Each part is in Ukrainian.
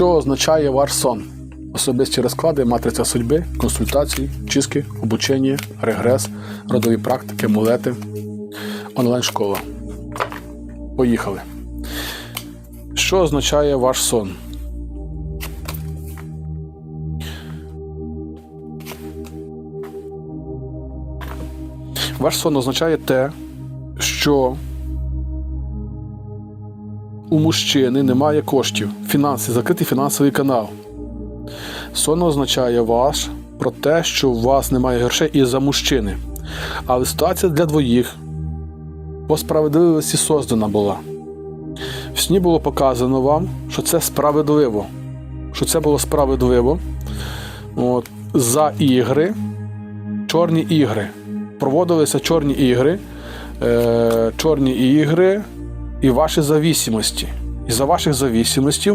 Що означає ваш сон? Особисті розклади, матриця судьби, консультації, чистки, обучення, регрес, родові практики, мулети, онлайн-школа. Поїхали. Що означає ваш сон? Ваш сон означає те, що у мужчини немає коштів, фінанси, закритий фінансовий канал. Сон означає ваш про те, що у вас немає грошей із-за мужчини. Але ситуація для двоїх по справедливості создана була. В сні було показано вам, що це справедливо. Що це було справедливо. От, за ігри, чорні ігри. Проводилися чорні ігри, е, чорні ігри і ваші завісимості. І за ваших завісимостей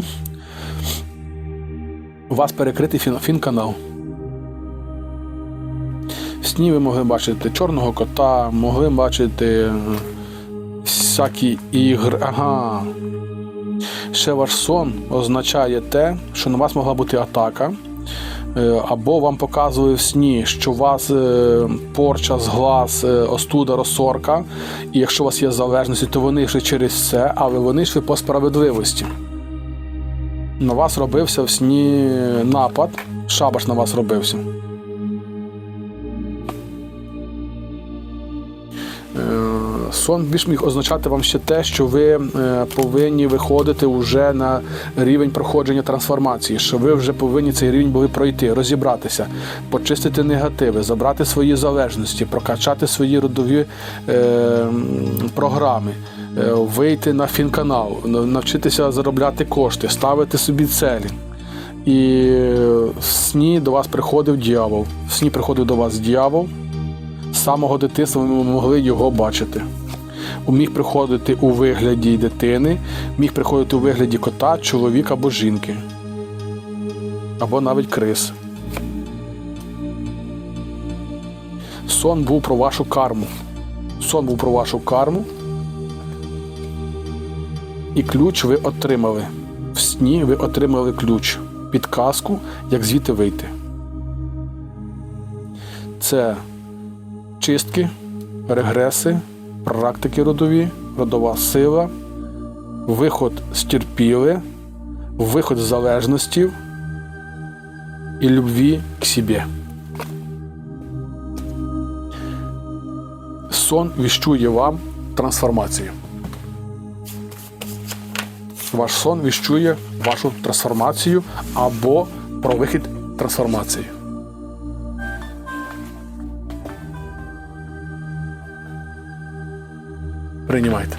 у вас перекритий фін- фін-канал. В сні ви могли бачити чорного кота, могли бачити е, всякі ігри. Ага. Ще ваш сон означає те, що на вас могла бути атака. Е, Або вам показує в сні, що у вас е, порча з глаз, е, остуда, розсорка, і якщо у вас є залежності, то вони йшли через це, але вони йшли по справедливості. На вас робився в сні напад, шабаш на вас робився. Сон більш міг означати вам ще те, що ви е, повинні виходити вже на рівень проходження трансформації, що ви вже повинні цей рівень були пройти, розібратися, почистити негативи, забрати свої залежності, прокачати свої родові е, програми, е, вийти на фінканал, навчитися заробляти кошти, ставити собі цілі. І в сні до вас приходив дьявол. В сні приходив до вас дьявол. З самого дитинства ви могли його бачити. Міг приходити у вигляді дитини, міг приходити у вигляді кота, чоловіка або жінки. Або навіть крис. Сон був про вашу карму. Сон був про вашу карму. І ключ ви отримали. В сні ви отримали ключ, підказку, як звідти вийти. Це чистки, регреси, практики родові, родова сила, виход з терпіли, виход з залежності і любві к собі. Сон віщує вам трансформацію. Ваш сон віщує вашу трансформацію або про вихід трансформації. Приймайте.